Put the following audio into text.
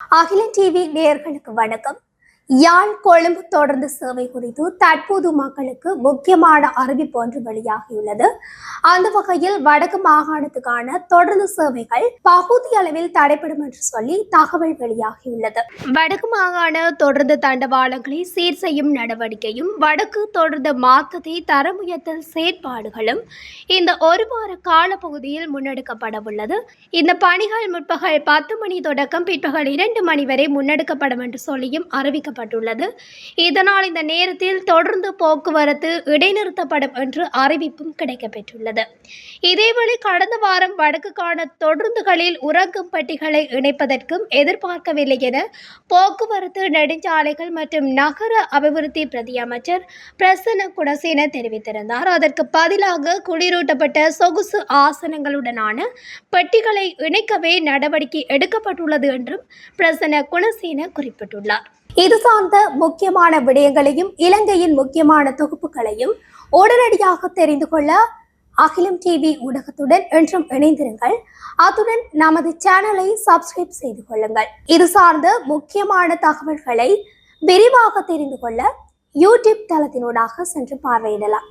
அகில டிவி நேயர்களுக்கு வணக்கம். யாழ் கொழும்பு தொடர்ந்து சேவை குறித்து தற்போது மக்களுக்கு முக்கியமான அறிவிப்பு ஒன்று வெளியாகியுள்ளது. அந்த வகையில் வடக்கு மாகாணத்துக்கான தொடர்ந்து சேவைகள் பகுதி அளவில் தடைப்படும் என்று சொல்லி தகவல் வெளியாகியுள்ளது. வடக்கு மாகாண தொடர்ந்து தண்டவாளங்களை சீர் செய்யும் நடவடிக்கையும் வடக்கு தொடர்ந்து மாற்றத்தை தரம் உயர்த்தல் செயற்பாடுகளும் இந்த ஒரு வார காலப்பகுதியில் முன்னெடுக்கப்பட உள்ளது இந்த பணிகள் முற்பகல் பத்து மணி தொடக்கம் பிற்பகல் இரண்டு மணி வரை முன்னெடுக்கப்படும் என்று சொல்லியும் அறிவிக்கப்பட்டுள்ளது. இதனால் இந்த நேரத்தில் தொடர்ந்து போக்குவரத்து இடைநிறுத்தப்படும் என்று அறிவிப்பும் கிடைக்கப்பெற்றுள்ளது. இதேவேளை கடந்த வாரம் வடக்குக்கான தொடர்ந்துகளில் உறங்கும் பட்டிகளை இணைப்பதற்கும் எதிர்பார்க்கவில்லை என போக்குவரத்து நெடுஞ்சாலைகள் மற்றும் நகர அபிவிருத்தி பிரதி அமைச்சர் பிரசன்ன குணசேன தெரிவித்திருந்தார். அதற்கு பதிலாக குளிரூட்டப்பட்ட சொகுசு ஆசனங்களுடனான பெட்டிகளை இணைக்கவே நடவடிக்கை எடுக்கப்பட்டுள்ளது என்றும் பிரசன்ன குணசேன குறிப்பிட்டுள்ளார். இது சார்ந்த முக்கியமான விடயங்களையும் இலங்கையின் முக்கியமான தொகுப்புகளையும் உடனடியாக தெரிந்து கொள்ள அகிலம் டிவி ஊடகத்துடன் என்றும் இணைந்திருங்கள். அத்துடன் நமது சேனலை சப்ஸ்கிரைப் செய்து கொள்ளுங்கள். இது சார்ந்த முக்கியமான தகவல்களை விரிவாக தெரிந்து கொள்ள யூடியூப் தளத்தினூடாக சென்று பார்வையிடலாம்.